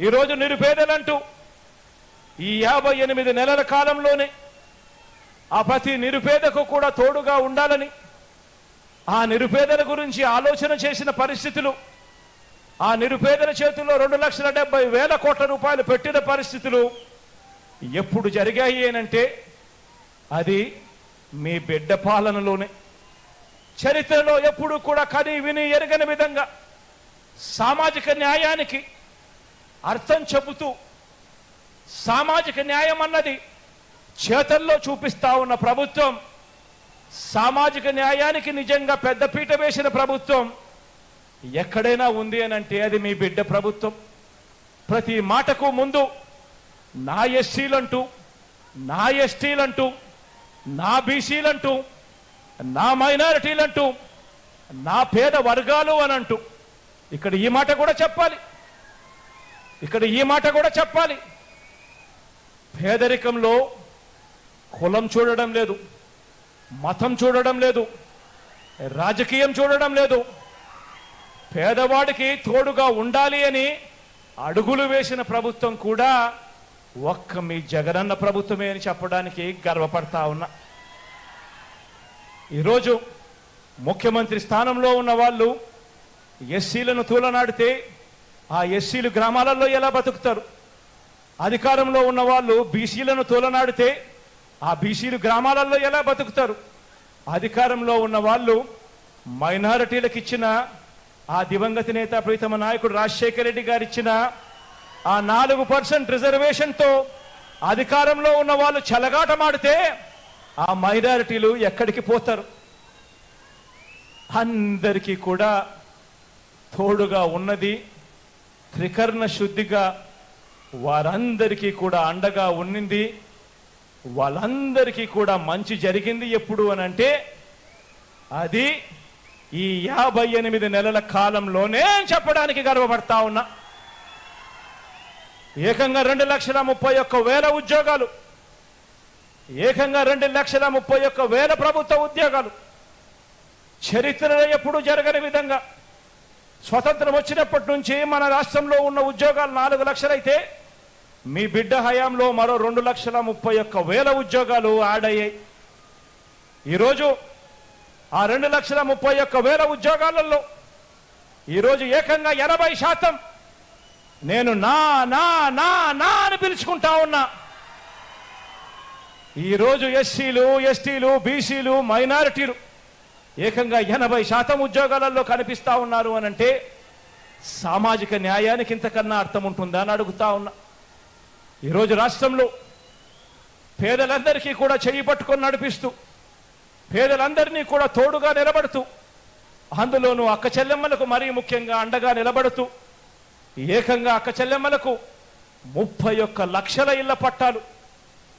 ఈరోజు నిరుపేదలంటూ ఈ యాభై ఎనిమిది నెలల కాలంలోనే ఆ ప్రతి నిరుపేదకు కూడా తోడుగా ఉండాలని ఆ నిరుపేదల గురించి ఆలోచన చేసిన పరిస్థితులు ఆ నిరుపేదల చేతుల్లో రెండు లక్షల డెబ్బై వేల కోట్ల రూపాయలు పెట్టిన పరిస్థితులు ఎప్పుడు జరిగాయి అనంటే అది మీ బిడ్డ పాలనలోనే. చరిత్రలో ఎప్పుడు కూడా కని విని ఎరగని విధంగా సామాజిక న్యాయానికి అర్థం చెబుతూ సామాజిక న్యాయం అన్నది చేతల్లో చూపిస్తా ఉన్న ప్రభుత్వం సామాజిక న్యాయానికి నిజంగా పెద్దపీట వేసిన ప్రభుత్వం ఎక్కడైనా ఉంది అని అంటే అది మీ బిడ్డ ప్రభుత్వం. ప్రతి మాటకు ముందు నా ఎస్సీలంటూ నా ఎస్టీలంటూ నా బీసీలంటూ నా మైనారిటీలంటూ నా పేద వర్గాలు అని అంటూ ఇక్కడ ఈ మాట కూడా చెప్పాలి. ఇక్కడ ఈ మాట కూడా చెప్పాలి. పేదరికంలో కులం చూడడం లేదు మతం చూడడం లేదు రాజకీయం చూడడం లేదు. పేదవాడికి తోడుగా ఉండాలి అని అడుగులు వేసిన ప్రభుత్వం కూడా ఒక్క మీ జగనన్న ప్రభుత్వమే అని చెప్పడానికి గర్వపడతా ఉన్నా. ఈరోజు ముఖ్యమంత్రి స్థానంలో ఉన్న వాళ్ళు ఎస్సీలను తూలనాడితే ఆ ఎస్సీలు గ్రామాలలో ఎలా బతుకుతారు? అధికారంలో ఉన్న వాళ్ళు బీసీలను తోలనాడితే ఆ బీసీలు గ్రామాలలో ఎలా బతుకుతారు? అధికారంలో ఉన్న వాళ్ళు మైనారిటీలకు ఇచ్చిన ఆ దివంగత నేత ప్రీతమ నాయకుడు రాజశేఖర రెడ్డి గారు ఇచ్చిన ఆ నాలుగు పర్సెంట్ రిజర్వేషన్తో అధికారంలో ఉన్న వాళ్ళు చెలగాటమాడితే ఆ మైనారిటీలు ఎక్కడికి పోతారు? అందరికీ కూడా తోడుగా ఉన్నది త్రికర్ణ శుద్ధిగా వారందరికీ కూడా అండగా ఉండింది వాళ్ళందరికీ కూడా మంచి జరిగింది ఎప్పుడు అని అంటే అది ఈ యాభై ఎనిమిది నెలల కాలంలోనే చెప్పడానికి గర్వపడతా ఉన్నా. ఏకంగా రెండు లక్షల ముప్పై ఒక్క వేల ఉద్యోగాలు ఏకంగా రెండు లక్షల ముప్పై ఒక్క వేల ప్రభుత్వ ఉద్యోగాలు చరిత్రలో ఎప్పుడూ జరగని విధంగా స్వతంత్రం వచ్చినప్పటి నుంచి మన రాష్ట్రంలో ఉన్న ఉద్యోగాలు నాలుగు లక్షలైతే మీ బిడ్డ హయాంలో మరో రెండు లక్షల ముప్పై ఒక్క వేల ఉద్యోగాలు యాడ్ అయ్యాయి. ఈరోజు ఆ రెండు లక్షల ముప్పై ఒక్క వేల ఉద్యోగాలలో ఈరోజు ఏకంగా ఎనభై శాతం నేను నా నా నా నా అని పిలుచుకుంటా ఉన్నా. ఈరోజు ఎస్సీలు ఎస్టీలు బీసీలు మైనారిటీలు ఏకంగా ఎనభై శాతం ఉద్యోగాలలో కనిపిస్తా ఉన్నారు అని అంటే సామాజిక న్యాయానికి ఇంతకన్నా అర్థం ఉంటుందా అని అడుగుతా ఉన్నా. ఈరోజు రాష్ట్రంలో పేదలందరికీ కూడా చెయ్యి పట్టుకొని నడిపిస్తూ పేదలందరినీ కూడా తోడుగా నిలబడుతూ అందులోనూ అక్క చెల్లెమ్మలకు మరీ ముఖ్యంగా అండగా నిలబడుతూ ఏకంగా అక్క చెల్లెమ్మలకు ముప్పై ఒక్క లక్షల ఇళ్ళ పట్టాలు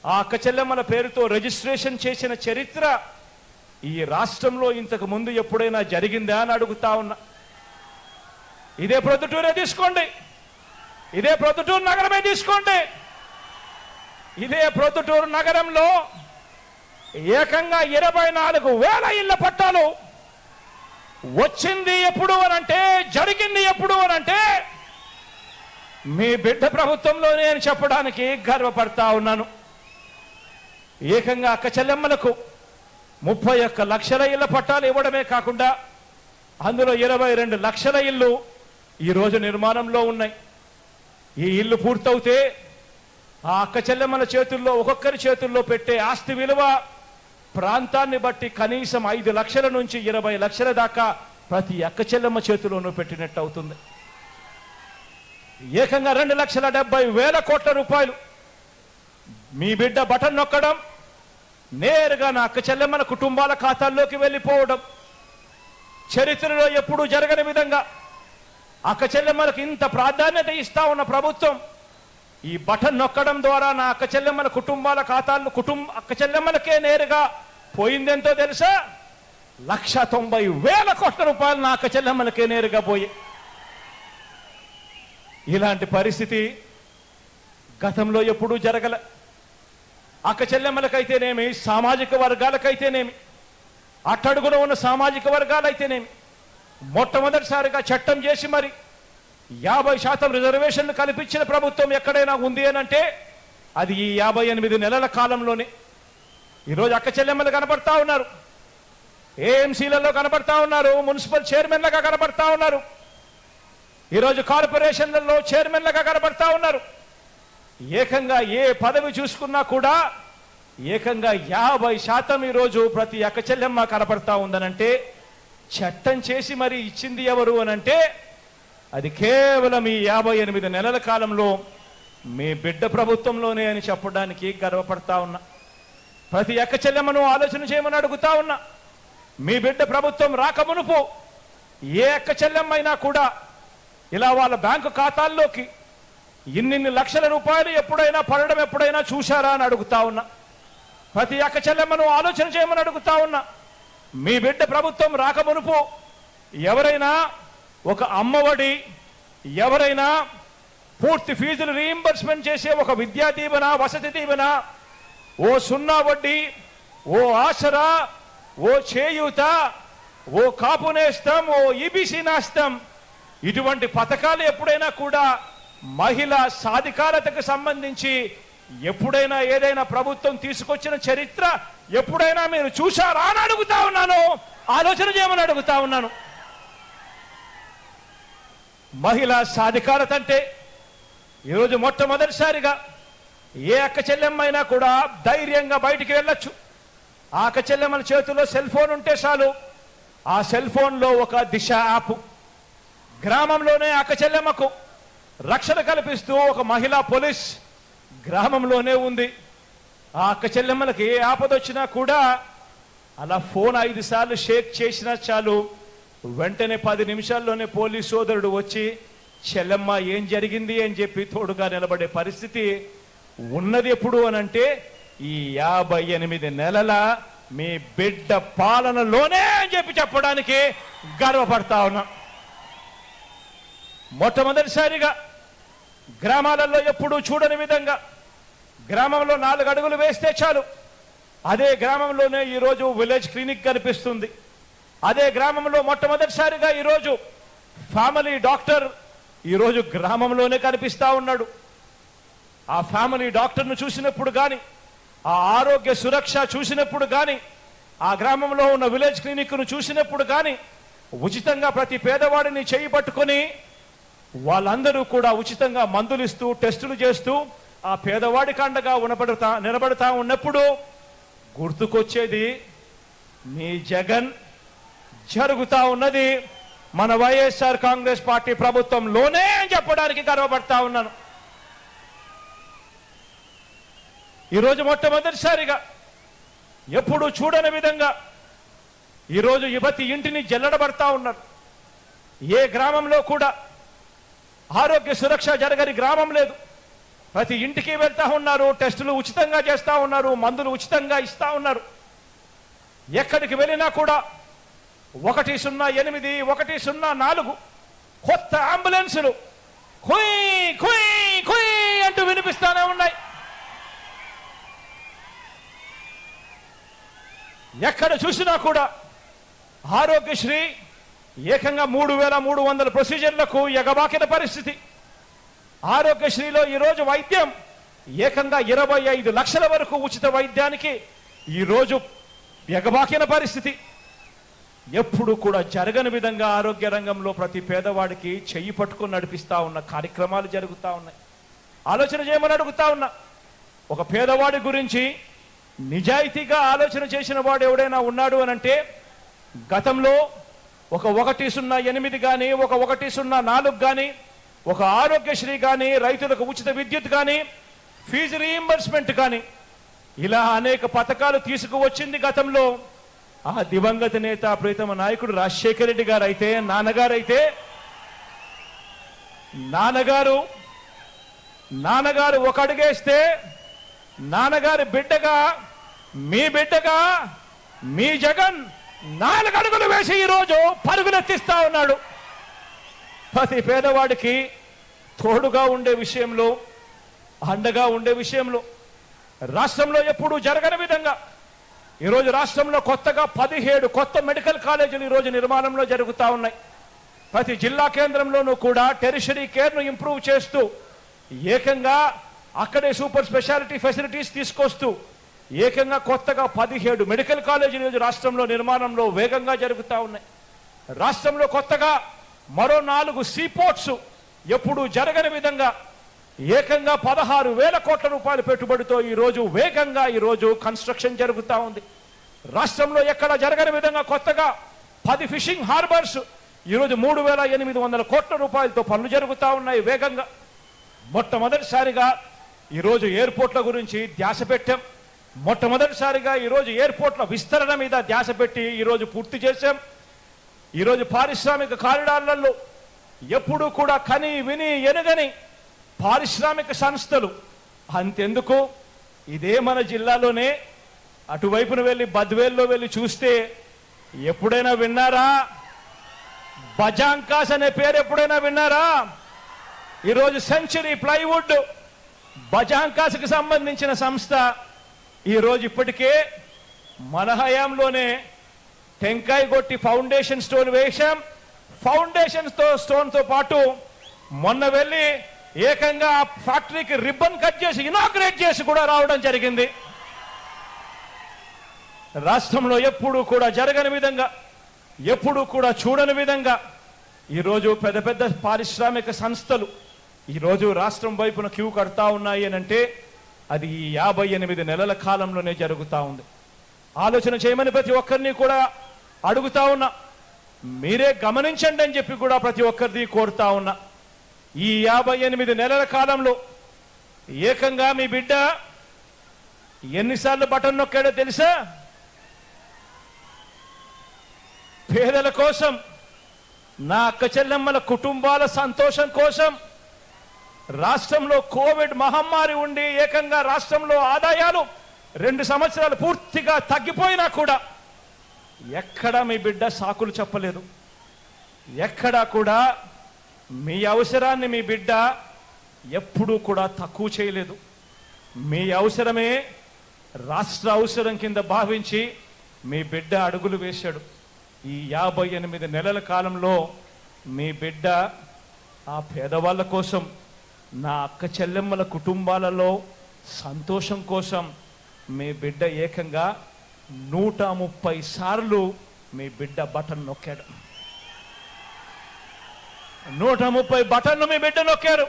ఆ అక్క చెల్లెమ్మల పేరుతో రిజిస్ట్రేషన్ చేసిన చరిత్ర ఈ రాష్ట్రంలో ఇంతకు ముందు ఎప్పుడైనా జరిగిందా అని అడుగుతా ఉన్నా. ఇదే ప్రొద్దుటూరే తీసుకోండి. ఇదే ప్రొద్దుటూరు నగరమే తీసుకోండి. ఇదే ప్రొద్దుటూరు నగరంలో ఏకంగా ఇరవై నాలుగు వేల ఇళ్ళ పట్టాలు వచ్చింది ఎప్పుడు అనంటే జరిగింది ఎప్పుడు అనంటే మీ బిడ్డ ప్రభుత్వంలో నేను చెప్పడానికి గర్వపడతా ఉన్నాను. ఏకంగా అక్క చెల్లెమ్మలకు ముప్పై ఒక్క లక్షల ఇళ్ళ పట్టాలు ఇవ్వడమే కాకుండా అందులో ఇరవై రెండు లక్షల ఇల్లు ఈరోజు నిర్మాణంలో ఉన్నాయి. ఈ ఇల్లు పూర్తవుతే ఆ అక్క చెల్లెమ్మల చేతుల్లో ఒక్కొక్కరి చేతుల్లో పెట్టే ఆస్తి విలువ ప్రాంతాన్ని బట్టి కనీసం ఐదు లక్షల నుంచి ఇరవై లక్షల దాకా ప్రతి అక్క చెల్లెమ్మ చేతిలోనూ పెట్టినట్టు అవుతుంది. ఏకంగా రెండు లక్షల డెబ్బై వేల కోట్ల రూపాయలు. మీ బిడ్డ బటన్ నొక్కడం నేరుగా నా అక్క చెల్లెమ్మల కుటుంబాల ఖాతాల్లోకి వెళ్ళిపోవడం. చరిత్రలో ఎప్పుడూ జరగని విధంగా అక్క చెల్లెమ్మలకు ఇంత ప్రాధాన్యత ఇస్తా ఉన్న ప్రభుత్వం ఈ బటన్ నొక్కడం ద్వారా నా అక్క చెల్లెమ్మల కుటుంబాల ఖాతాలను కుటుంబ అక్క చెల్లెమ్మలకే నేరుగా పోయిందెంతో తెలుసా? లక్ష తొంభై వేల కోట్ల రూపాయలు నా అక్క చెల్లెమ్మలకే నేరుగా పోయి. ఇలాంటి పరిస్థితి గతంలో ఎప్పుడూ జరగలే. అక్క చెల్లెమ్మలకైతేనేమి సామాజిక వర్గాలకైతేనేమి అట్టడుగున ఉన్న సామాజిక వర్గాలైతేనేమి మొట్టమొదటిసారిగా చట్టం చేసి మరి యాభై శాతం రిజర్వేషన్లు కల్పించిన ప్రభుత్వం ఎక్కడైనా ఉంది అని అంటే అది ఈ యాభై ఎనిమిది నెలల కాలంలోనే. ఈరోజు అక్క చెల్లెమ్మలు కనపడతా ఉన్నారు. ఏఎంసీలలో కనపడతా ఉన్నారు మున్సిపల్ చైర్మన్లుగా కనపడతా ఉన్నారు. ఈరోజు కార్పొరేషన్లలో చైర్మన్లుగా కనపడతా ఉన్నారు. ఏకంగా ఏ పదవి చూసుకున్నా కూడా ఏకంగా యాభై శాతం ఈరోజు ప్రతి అక్కచెల్లెమ్మ కనపడతా ఉందనంటే చట్టం చేసి మరి ఇచ్చింది ఎవరు అనంటే అది కేవలం ఈ యాభై ఎనిమిది నెలల కాలంలో మీ బిడ్డ ప్రభుత్వంలోనే అని చెప్పడానికి గర్వపడతా ఉన్నా. ప్రతి అక్క చెల్లెమ్మను ఆలోచన చేయమని అడుగుతా ఉన్నా. మీ బిడ్డ ప్రభుత్వం రాకమునుపు ఏ అక్క చెల్లెమ్మైనా కూడా ఇలా వాళ్ళ బ్యాంకు ఖాతాల్లోకి ఇన్నిన్ని లక్షల రూపాయలు ఎప్పుడైనా పడడం ఎప్పుడైనా చూశారా అని అడుగుతా ఉన్నా. ప్రతి అక్క చెల్లెమ్మను ఆలోచన చేయమని అడుగుతా ఉన్నా. మీ బిడ్డ ప్రభుత్వం రాకమునుపు ఎవరైనా ఒక అమ్మఒడి ఎవరైనా పూర్తి ఫీజులు రీయింబర్స్మెంట్ చేసే ఒక విద్యా దీవెన వసతి దీవెన ఓ సున్నా వడ్డీ ఓ ఆసరా ఓ చేయూత ఓ కాపు నేస్తం ఓ ఈబీసీ నాస్తం. ఇటువంటి పథకాలు ఎప్పుడైనా కూడా మహిళ సాధికారతకు సంబంధించి ఎప్పుడైనా ఏదైనా ప్రభుత్వం తీసుకొచ్చిన చరిత్ర ఎప్పుడైనా మీరు చూశారా అని అడుగుతా ఉన్నాను. ఆలోచన చేయమని అడుగుతా ఉన్నాను. మహిళా సాధికారత అంటే ఈరోజు మొట్టమొదటిసారిగా ఏ అక్క చెల్లెమ్మైనా కూడా ధైర్యంగా బయటికి వెళ్ళొచ్చు. ఆ అక్క చెల్లెమ్మల చేతిలో సెల్ ఫోన్ ఉంటే చాలు. ఆ సెల్ ఫోన్లో ఒక దిశ యాప్. గ్రామంలోనే అక్క చెల్లెమ్మకు రక్షణ కల్పిస్తూ ఒక మహిళా పోలీస్ గ్రామంలోనే ఉంది. ఆ అక్క చెల్లెమ్మలకి ఏ ఆపదొచ్చినా కూడా అలా ఫోన్ ఐదు సార్లు షేక్ చేసినా చాలు. వెంటనే పది నిమిషాల్లోనే పోలీస్ సోదరుడు వచ్చి చెల్లెమ్మ ఏం జరిగింది? అని చెప్పి తోడుగా నిలబడే పరిస్థితి ఉన్నది ఎప్పుడు అనంటే ఈ యాభై ఎనిమిది నెలల మీ బిడ్డ పాలనలోనే అని చెప్పి చెప్పడానికి గర్వపడతా ఉన్నాం. మొట్టమొదటిసారిగా గ్రామాలలో ఎప్పుడూ చూడని విధంగా గ్రామంలో నాలుగు అడుగులు వేస్తే చాలు. అదే గ్రామంలోనే ఈరోజు విలేజ్ క్లినిక్ కనిపిస్తుంది. అదే గ్రామంలో మొట్టమొదటిసారిగా ఈరోజు ఫ్యామిలీ డాక్టర్ ఈరోజు గ్రామంలోనే కనిపిస్తా ఉన్నాడు. ఆ ఫ్యామిలీ డాక్టర్ను చూసినప్పుడు కానీ ఆ ఆరోగ్య సురక్ష చూసినప్పుడు కానీ ఆ గ్రామంలో ఉన్న విలేజ్ క్లినిక్ను చూసినప్పుడు కానీ ఉచితంగా ప్రతి పేదవాడిని చేయి పట్టుకొని వాళ్ళందరూ కూడా ఉచితంగా మందులు ఇస్తూ టెస్టులు చేస్తూ ఆ పేదవాడి కండగా ఉనబడతా నిలబడతా ఉన్నప్పుడు గుర్తుకొచ్చేది మీ జగన్ జరుగుతా ఉన్నది మన వైఎస్ఆర్ కాంగ్రెస్ పార్టీ ప్రభుత్వంలోనే అని చెప్పడానికి గర్వపడతా ఉన్నాను. ఈరోజు మొట్టమొదటిసారిగా ఎప్పుడు చూడని విధంగా ఈరోజు యువతి ఇంటిని జల్లడబడతా ఉన్నారు. ఏ గ్రామంలో కూడా ఆరోగ్య సురక్ష జరగని గ్రామం లేదు. ప్రతి ఇంటికి వెళ్తా ఉన్నారు టెస్టులు ఉచితంగా చేస్తా ఉన్నారు మందులు ఉచితంగా ఇస్తా ఉన్నారు. ఎక్కడికి వెళ్ళినా కూడా ఒకటి సున్నా ఎనిమిది ఒకటి సున్నా నాలుగు కొత్త అంబులెన్సులు కుయ్ కుయ్ కుయ్ అంటూ వినిపిస్తానే ఉన్నాయి. ఎక్కడ చూసినా కూడా ఆరోగ్యశ్రీ ఏకంగా మూడు వేల మూడు వందల ప్రొసీజర్లకు ఎగబాకిన పరిస్థితి. ఆరోగ్యశ్రీలో ఈరోజు వైద్యం ఏకంగా ఇరవై ఐదు లక్షల వరకు ఉచిత వైద్యానికి ఈరోజు ఎగబాకిన పరిస్థితి. ఎప్పుడు కూడా జరగని విధంగా ఆరోగ్య రంగంలో ప్రతి పేదవాడికి చెయ్యి పట్టుకుని నడిపిస్తా ఉన్న కార్యక్రమాలు జరుగుతూ ఉన్నాయి. ఆలోచన చేయమని అడుగుతా ఉన్నా. ఒక పేదవాడి గురించి నిజాయితీగా ఆలోచన చేసిన వాడు ఎవడైనా ఉన్నాడు అని అంటే గతంలో ఒక ఒకటి సున్నా ఎనిమిది కానీ ఒక ఒకటి సున్నా నాలుగు కానీ ఒక ఆరోగ్యశ్రీ కానీ రైతులకు ఉచిత విద్యుత్ కానీ ఫీజు రీయింబర్స్మెంట్ కానీ ఇలా అనేక పథకాలు తీసుకువచ్చింది గతంలో. ఆ దివంగత నేత ప్రీతమ నాయకుడు రాజశేఖర రెడ్డి గారు అయితే నాన్నగారైతే నాన్నగారు నాన్నగారు ఒక అడుగేస్తే నాన్నగారి బిడ్డగా మీ బిడ్డగా మీ జగన్ నాలుగు అడుగులు వేసి ఈరోజు పరుగులెత్తిస్తా ఉన్నాడు. ప్రతి పేదవాడికి తోడుగా ఉండే విషయంలో అండగా ఉండే విషయంలో రాష్ట్రంలో ఎప్పుడూ జరగని విధంగా ఈరోజు రాష్ట్రంలో కొత్తగా పదిహేడు కొత్త మెడికల్ కాలేజీలు ఈరోజు నిర్మాణంలో జరుగుతూ ఉన్నాయి. ప్రతి జిల్లా కేంద్రంలోనూ కూడా టెరిషరీ కేర్ను ఇంప్రూవ్ చేస్తూ ఏకంగా అక్కడే సూపర్ స్పెషాలిటీ ఫెసిలిటీస్ తీసుకొస్తూ ఏకంగా కొత్తగా పదిహేడు మెడికల్ కాలేజీలు ఈరోజు రాష్ట్రంలో నిర్మాణంలో వేగంగా జరుగుతూ ఉన్నాయి. రాష్ట్రంలో కొత్తగా మరో నాలుగు సీపోర్ట్స్ ఎప్పుడూ జరగని విధంగా ఏకంగా పదహారు వేల కోట్ల రూపాయల పెట్టుబడితో ఈరోజు వేగంగా ఈ రోజు కన్స్ట్రక్షన్ జరుగుతూ ఉంది. రాష్ట్రంలో ఎక్కడ జరగని విధంగా కొత్తగా పది ఫిషింగ్ హార్బర్స్ ఈరోజు మూడు వేల ఎనిమిది వందల కోట్ల రూపాయలతో పనులు జరుగుతూ ఉన్నాయి వేగంగా. మొట్టమొదటిసారిగా ఈరోజు ఎయిర్పోర్ట్ల గురించి ధ్యాస పెట్టాం. మొట్టమొదటిసారిగా ఈరోజు ఎయిర్పోర్ట్ల విస్తరణ మీద ధ్యాస పెట్టి ఈరోజు పూర్తి చేశాం. ఈరోజు పారిశ్రామిక కారిడార్లలో ఎప్పుడు కూడా కని విని ఎనుగని పారిశ్రామిక సంస్థలు. అంతెందుకు? ఇదే మన జిల్లాలోనే. అటువైపున వెళ్ళి బద్వేల్లో వెళ్ళి చూస్తే ఎప్పుడైనా విన్నారా? బజాంకాస్ అనే పేరు ఎప్పుడైనా విన్నారా? ఈరోజు సెంచరీ ప్లైవుడ్ బజాంకాస్కి సంబంధించిన సంస్థ. ఈరోజు ఇప్పటికే మన హయాంలోనే టెంకాయ కొట్టి ఫౌండేషన్ స్టోన్ వేశాం. ఫౌండేషన్స్తో స్టోన్తో పాటు మొన్న వెళ్ళి ఏకంగా ఆ ఫ్యాక్టరీకి రిబ్బన్ కట్ చేసి ఇనాగ్రేట్ చేసి కూడా రావడం జరిగింది. రాష్ట్రంలో ఎప్పుడూ కూడా జరగని విధంగా ఎప్పుడూ కూడా చూడని విధంగా ఈరోజు పెద్ద పెద్ద పారిశ్రామిక సంస్థలు ఈరోజు రాష్ట్రం వైపున క్యూ కడతా ఉన్నాయి అంటే అది ఈ యాభై ఎనిమిది నెలల కాలంలోనే జరుగుతూ ఉంది. ఆలోచన చేయమని ప్రతి ఒక్కరిని కూడా అడుగుతా ఉన్నా. మీరే గమనించండి అని చెప్పి కూడా ప్రతి ఒక్కరిని కోరుతా ఉన్నా. ఈ యాభై ఎనిమిది నెలల కాలంలో ఏకంగా మీ బిడ్డ ఎన్నిసార్లు బటన్ నొక్కాడో తెలుసా? పేదల కోసం నా అక్క చెల్లెమ్మల కుటుంబాల సంతోషం కోసం రాష్ట్రంలో కోవిడ్ మహమ్మారి ఉండి ఏకంగా రాష్ట్రంలో ఆదాయాలు రెండు సంవత్సరాలు పూర్తిగా తగ్గిపోయినా కూడా ఎక్కడ మీ బిడ్డ సాకులు చెప్పలేదు. ఎక్కడా కూడా మీ అవసరాన్ని మీ బిడ్డ ఎప్పుడూ కూడా తక్కువ చేయలేదు. మీ అవసరమే రాష్ట్ర అవసరం కింద భావించి మీ బిడ్డ అడుగులు వేశాడు. ఈ యాభై ఎనిమిది నెలల కాలంలో మీ బిడ్డ ఆ పేదవాళ్ళ కోసం నా అక్క చెల్లెమ్మల కుటుంబాలలో సంతోషం కోసం మీ బిడ్డ ఏకంగా నూట ముప్పై సార్లు మీ బిడ్డ బటన్ నొక్కాడు. నూట ముప్పై బటన్లు మీ బిడ్డ నొక్కారు.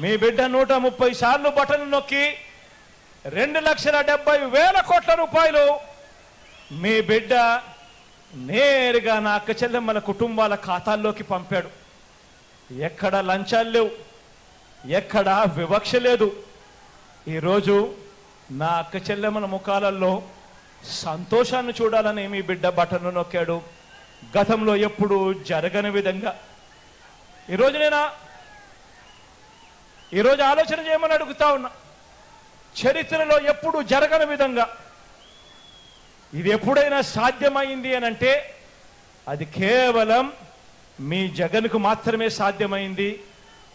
మీ బిడ్డ నూట ముప్పై సార్లు బటన్ నొక్కి రెండు లక్షల డెబ్బై వేల కోట్ల రూపాయలు మీ బిడ్డ నేరుగా నా అక్క చెల్లెమ్మల కుటుంబాల ఖాతాల్లోకి పంపాడు. ఎక్కడ లంచాలు లేవు ఎక్కడ వివక్ష లేదు. ఈరోజు నా అక్క చెల్లెమ్మల ముఖాలలో సంతోషాన్ని చూడాలని మీ బిడ్డ బటన్ను నొక్కాడు. గతంలో ఎప్పుడు జరగని విధంగా. ఈరోజు నేనా ఈరోజు ఆలోచన చేయమని అడుగుతా ఉన్నా. చరిత్రలో ఎప్పుడు జరగని విధంగా. ఇది ఎప్పుడైనా సాధ్యమైంది అని అంటే అది కేవలం మీ జగన్కు మాత్రమే సాధ్యమైంది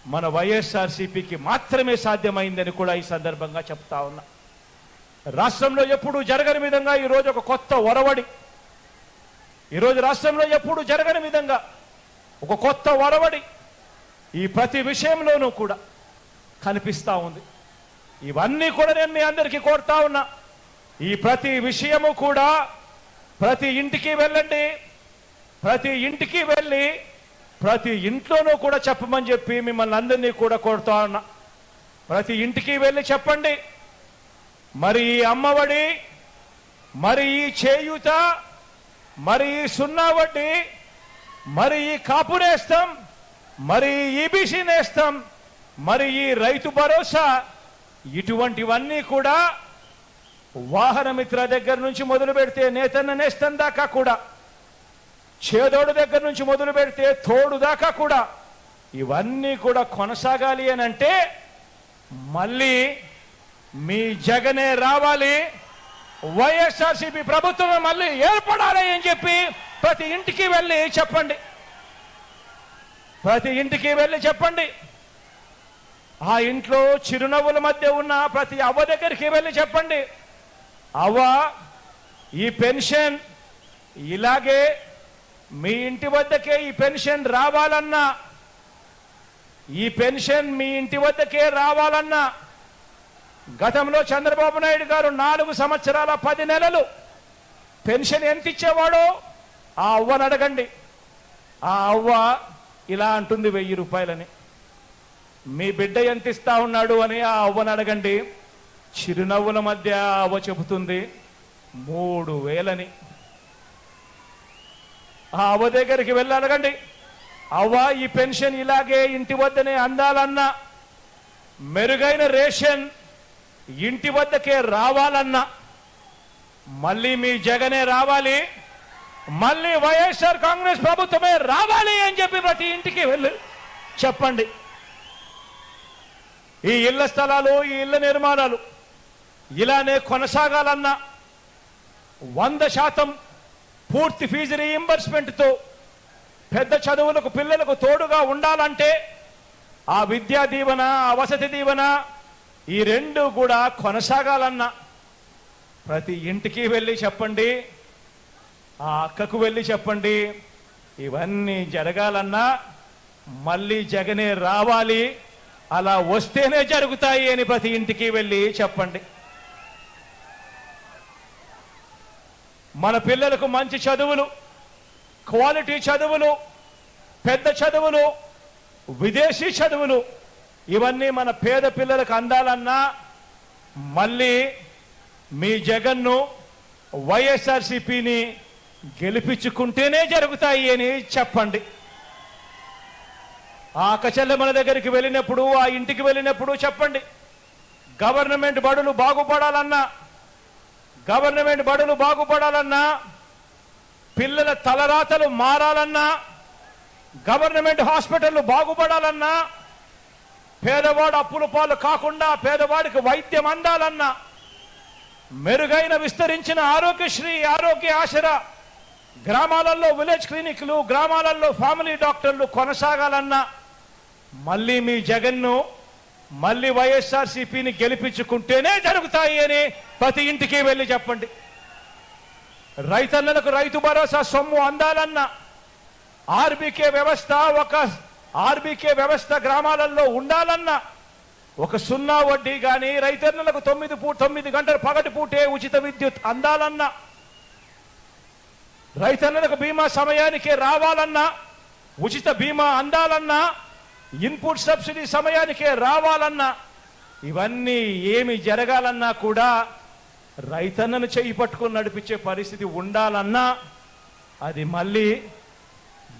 మన వైఎస్ఆర్సీపీకి మాత్రమే సాధ్యమైందని కూడా ఈ సందర్భంగా చెప్తా ఉన్నా. రాష్ట్రంలో ఎప్పుడు జరగని విధంగా ఈరోజు ఒక కొత్త ఒరవడి ఈరోజు రాష్ట్రంలో ఎప్పుడు జరగని విధంగా ఒక కొత్త ఒరవడి ఈ ప్రతి విషయంలోనూ కూడా కనిపిస్తూ ఉంది. ఇవన్నీ కూడా నేను మీ అందరికీ కోరుతా ఉన్నా. ఈ ప్రతి విషయము కూడా ప్రతి ఇంటికి వెళ్ళండి ప్రతి ఇంటికి వెళ్ళి ప్రతి ఇంట్లోనూ కూడా చెప్పమని చెప్పి మిమ్మల్ని అందరినీ కూడా కోరుతా ఉన్నా. ప్రతి ఇంటికి వెళ్ళి చెప్పండి. మరి ఈ అమ్మఒడి మరి ఈ చేయూత మరి ఈ సున్నా వడ్డీ మరి ఈ కాపు నేస్తాం మరి ఈ ఈబీసీ నేస్తాం మరి ఈ రైతు భరోసా ఇటువంటివన్నీ కూడా వాహనమిత్ర దగ్గర నుంచి మొదలు పెడితే నేతన్న నేస్తం దాకా కూడా చేదోడు దగ్గర నుంచి మొదలు పెడితే తోడు దాకా కూడా. ఇవన్నీ కూడా కొనసాగాలి అని అంటే మళ్ళీ మీ జగనే రావాలి. వైఎస్ఆర్సీపీ ప్రభుత్వం మళ్ళీ ఏర్పడాలి అని చెప్పి ప్రతి ఇంటికి వెళ్ళి చెప్పండి. ప్రతి ఇంటికి వెళ్ళి చెప్పండి. ఆ ఇంట్లో చిరునవ్వుల మధ్య ఉన్న ప్రతి అవ్వ దగ్గరికి వెళ్ళి చెప్పండి. అవ్వ ఈ పెన్షన్ ఇలాగే మీ ఇంటి వద్దకే ఈ పెన్షన్ రావాలన్నా ఈ పెన్షన్ మీ ఇంటి వద్దకే రావాలన్నా గతంలో చంద్రబాబు నాయుడు గారు నాలుగు సంవత్సరాల పది నెలలు పెన్షన్ ఎంత ఇచ్చేవాడో ఆ అవ్వను అడగండి. ఆ అవ్వ ఇలా అంటుంది వెయ్యి రూపాయలని. మీ బిడ్డ ఎంత ఇస్తా ఉన్నాడు అని ఆ అవ్వను అడగండి. చిరునవ్వుల మధ్య అవ్వ చెబుతుంది మూడు వేలని. ఆ అవ్వ దగ్గరికి వెళ్ళి అడగండి. అవ్వ ఈ పెన్షన్ ఇలాగే ఇంటి వద్దనే అందాలన్నా మెరుగైన రేషన్ ఇంటి వద్దకే రావాలన్నా మళ్ళీ మీ జగనే రావాలి మళ్ళీ వైఎస్ఆర్ కాంగ్రెస్ ప్రభుత్వమే రావాలి అని చెప్పి ప్రతి ఇంటికి వెళ్ళి చెప్పండి. ఈ ఇళ్ళ స్థలాలు ఈ ఇళ్ళ నిర్మాణాలు ఇలానే కొనసాగాలన్నా వంద శాతం పూర్తి ఫీజు రీయింబర్స్మెంట్తో పెద్ద చదువులకు పిల్లలకు తోడుగా ఉండాలంటే ఆ విద్యా దీవెన ఆ వసతి దీవెన ఈ రెండు కూడా కొనసాగాలన్నా. ప్రతి ఇంటికి వెళ్ళి చెప్పండి ఆ అక్కకు వెళ్ళి చెప్పండి ఇవన్నీ జరగాలన్నా మళ్ళీ జగనే రావాలి అలా వస్తేనే జరుగుతాయి అని ప్రతి ఇంటికి వెళ్ళి చెప్పండి. మన పిల్లలకు మంచి చదువులు క్వాలిటీ చదువులు పెద్ద చదువులు విదేశీ చదువులు ఇవన్నీ మన పేద పిల్లలకు అందాలన్నా మళ్ళీ మీ జగన్ను వైఎస్ఆర్సిపిని గెలిపించుకుంటేనే జరుగుతాయి అని చెప్పండి. ఆ మన దగ్గరికి వెళ్ళినప్పుడు ఆ ఇంటికి వెళ్ళినప్పుడు చెప్పండి. గవర్నమెంట్ బడులు బాగుపడాలన్నా గవర్నమెంట్ బడులు బాగుపడాలన్నా పిల్లల తలరాతలు మారాలన్నా గవర్నమెంట్ హాస్పిటల్ బాగుపడాలన్నా పేదవాడు అప్పుల పాలు కాకుండా పేదవాడికి వైద్యం అందాలన్నా మెరుగైన విస్తరించిన ఆరోగ్యశ్రీ ఆరోగ్య ఆశరా గ్రామాలలో విలేజ్ క్లినిక్లు గ్రామాలలో ఫ్యామిలీ డాక్టర్లు కొనసాగాలన్నా మళ్ళీ మీ జగన్ను మళ్ళీ వైఎస్ఆర్సీపీని గెలిపించుకుంటేనే జరుగుతాయి అని ప్రతి ఇంటికి వెళ్ళి చెప్పండి. రైతన్నలకు రైతు భరోసా సొమ్ము అందాలన్నా ఆర్బీకే వ్యవస్థ ఒక ఆర్బీకే వ్యవస్థ గ్రామాలలో ఉండాలన్నా ఒక సున్నా వడ్డీ కానీ రైతన్నలకు తొమ్మిది పూ తొమ్మిది గంటలు పగటి పూటే ఉచిత విద్యుత్ అందాలన్నా రైతన్నలకు బీమా సమయానికే రావాలన్నా ఉచిత బీమా అందాలన్నా ఇన్పుట్ సబ్సిడీ సమయానికే రావాలన్నా ఇవన్నీ ఏమి జరగాలన్నా కూడా రైతన్నను చేయి పట్టుకొని నడిపించే పరిస్థితి ఉండాలన్నా అది మళ్ళీ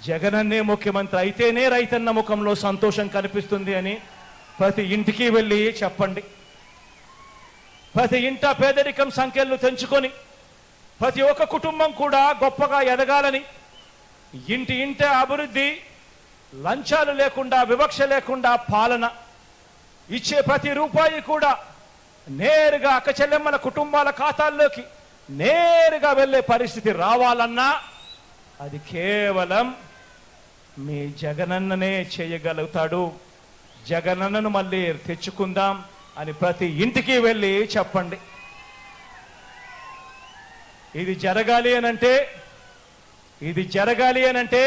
జగనన్నే ముఖ్యమంత్రి అయితేనే రైతన్న ముఖంలో సంతోషం కనిపిస్తుంది అని ప్రతి ఇంటికి వెళ్ళి చెప్పండి. ప్రతి ఇంట పేదరికం సంఖ్యలు తెంచుకొని ప్రతి ఒక్క కుటుంబం కూడా గొప్పగా ఎదగాలని ఇంటి ఇంట అభివృద్ధి లంచాలు లేకుండా వివక్ష లేకుండా పాలన ఇచ్చే ప్రతి రూపాయి కూడా నేరుగా అక్క చెల్లెమ్మల కుటుంబాల ఖాతాల్లోకి నేరుగా వెళ్ళే పరిస్థితి రావాలన్నా అది కేవలం మీ జగనన్ననే చేయగలుగుతాడు. జగనన్నను మళ్ళీ తెచ్చుకుందాం అని ప్రతి ఇంటికి వెళ్ళి చెప్పండి. ఇది జరగాలి అనంటే ఇది జరగాలి అనంటే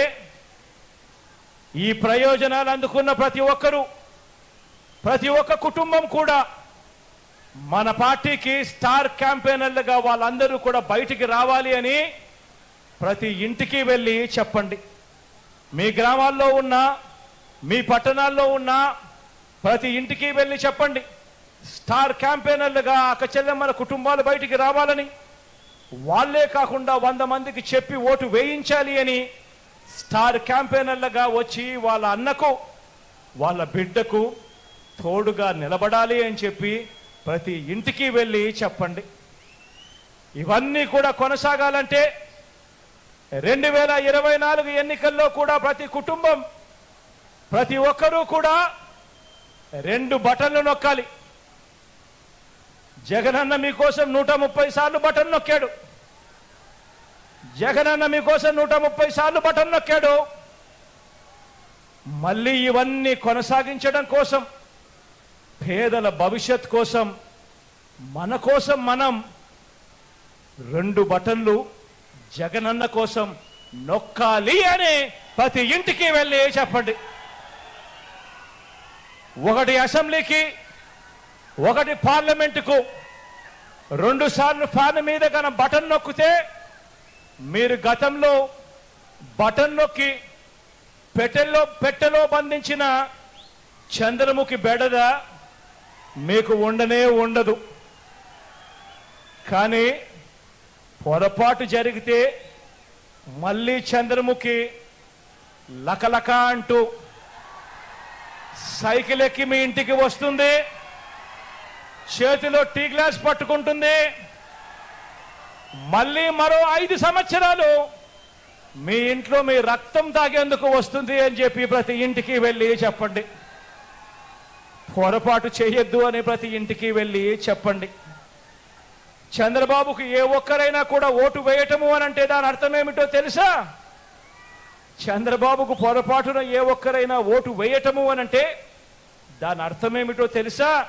ఈ ప్రయోజనాలు అందుకున్న ప్రతి ఒక్కరూ ప్రతి ఒక్క కుటుంబం కూడా మన పార్టీకి స్టార్ క్యాంపెయినర్లుగా వాళ్ళందరూ కూడా బయటికి రావాలి అని ప్రతి ఇంటికి వెళ్ళి చెప్పండి. మీ గ్రామాల్లో ఉన్న మీ పట్టణాల్లో ఉన్న ప్రతి ఇంటికి వెళ్ళి చెప్పండి. స్టార్ క్యాంపెయినర్లుగా అక్క చెల్లెమ్మల కుటుంబాలు బయటికి రావాలని వాళ్ళే కాకుండా వంద మందికి చెప్పి ఓటు వేయించాలి అని స్టార్ క్యాంపెయినర్లుగా వచ్చి వాళ్ళ అన్నకు వాళ్ళ బిడ్డకు తోడుగా నిలబడాలి అని చెప్పి ప్రతి ఇంటికి వెళ్ళి చెప్పండి. ఇవన్నీ కూడా కొనసాగాలంటే రెండు వేల ఇరవై నాలుగు ఎన్నికల్లో కూడా ప్రతి కుటుంబం ప్రతి ఒక్కరూ కూడా రెండు బటన్లు నొక్కాలి. జగనన్న మీకోసం నూట ముప్పై సార్లు బటన్ నొక్కాడు. జగనన్న మీకోసం నూట ముప్పై సార్లు బటన్ నొక్కాడు. మళ్ళీ ఇవన్నీ కొనసాగించడం కోసం పేదల భవిష్యత్ కోసం మన కోసం మనం రెండు బటన్లు జగనన్న కోసం నొక్కాలి అని ప్రతి ఇంటికి వెళ్ళి చెప్పండి. ఒకటి అసెంబ్లీకి ఒకటి పార్లమెంటుకు రెండు సార్లు ఫ్యాన్ మీద కన బటన్ నొక్కితే మీరు గతంలో బటన్ నొక్కి పెట్టెల్లో పెట్టెలో బంధించిన చంద్రముఖి బెడద మీకు ఉండనే ఉండదు. కానీ పొరపాటు జరిగితే మళ్ళీ చంద్రముఖి లకలక అంటూ సైకిల్ ఎక్కి మీ ఇంటికి వస్తుంది చేతిలో టీ గ్లాస్ పట్టుకుంటుంది మళ్ళీ మరో ఐదు సంవత్సరాలు మీ ఇంట్లో మీ రక్తం తాగేందుకు వస్తుంది అని చెప్పి ప్రతి ఇంటికి వెళ్ళి చెప్పండి. పొరపాటు చేయొద్దు అని ప్రతి ఇంటికి వెళ్ళి చెప్పండి. చంద్రబాబుకు ఏ ఒక్కరైనా కూడా ఓటు వేయటము అని అంటే దాని అర్థం ఏమిటో తెలుసా? చంద్రబాబుకు పొరపాటున ఏ ఒక్కరైనా ఓటు వేయటము అని అంటే దాని అర్థం ఏమిటో తెలుసా?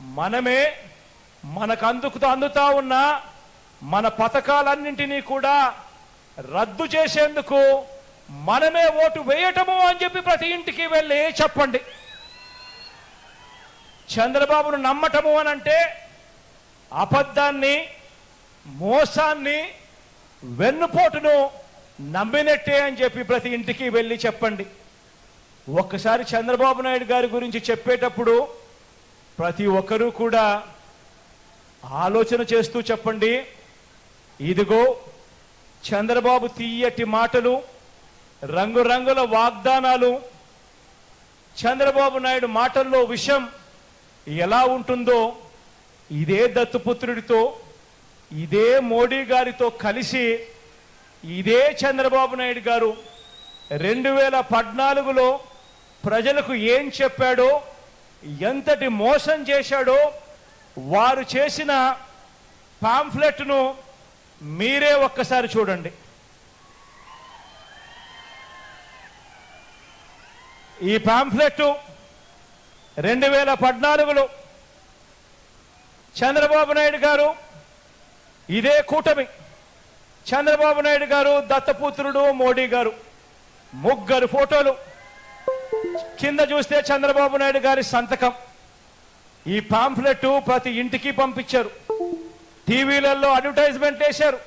మనమే మనకు అందుకు అందుతా ఉన్న మన పథకాలన్నింటినీ కూడా రద్దు చేసేందుకు మనమే ఓటు వేయటము అని చెప్పి ప్రతి ఇంటికి వెళ్ళి చెప్పండి. చంద్రబాబును నమ్మటము అని అంటే అబద్ధాన్ని మోసాన్ని వెన్నుపోటును నమ్మినట్టే అని చెప్పి ప్రతి ఇంటికి వెళ్ళి చెప్పండి. ఒక్కసారి చంద్రబాబు నాయుడు గారి గురించి చెప్పేటప్పుడు ప్రతి ఒక్కరూ కూడా ఆలోచన చేస్తూ చెప్పండి. ఇదిగో చంద్రబాబు తీయటి మాటలు రంగురంగుల వాగ్దానాలు చంద్రబాబు నాయుడు మాటల్లో విషం ఎలా ఉంటుందో ఇదే దత్తుపుత్రుడితో ఇదే మోడీ గారితో కలిసి ఇదే చంద్రబాబు నాయుడు గారు రెండు వేల పద్నాలుగులో ప్రజలకు ఏం చెప్పాడో ఎంతటి మోసం చేశాడో వారు చేసిన పాంఫ్లెట్ను మీరే ఒక్కసారి చూడండి. ఈ పాంఫ్లెట్ రెండు వేల పద్నాలుగులో చంద్రబాబు నాయుడు గారు ఇదే కూటమి. చంద్రబాబు నాయుడు గారు దత్తపుత్రుడు మోడీ గారు. ముగ్గురు ఫోటోలు. కింద చూస్తే చంద్రబాబు నాయుడు గారి సంతకం. ఈ పాంఫ్లెట్ ప్రతి ఇంటికి పంపించారు. టీవీలలో అడ్వర్టైజ్మెంట్ వేశారు.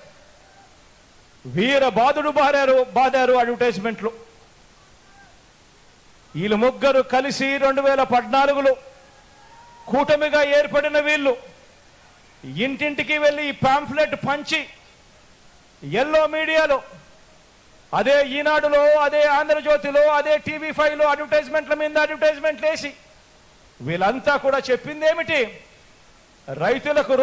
వీర బాధుడు బారారు బాధారు అడ్వర్టైజ్మెంట్లు. వీళ్ళు ముగ్గురు కలిసి రెండు వేల పద్నాలుగులో కూటమిగా ఏర్పడిన వీళ్ళు ఇంటింటికి వెళ్ళి ఈ పాంఫ్లెట్ పంచి ఎల్లో మీడియాలో అదే ఈనాడులో అదే ఆంధ్రజ్యోతిలో అదే టీవీ ఫైవ్లో అడ్వర్టైజ్మెంట్ల మీద అడ్వర్టైజ్మెంట్లు వేసి వీళ్ళంతా కూడా చెప్పింది ఏమిటి రైతులకు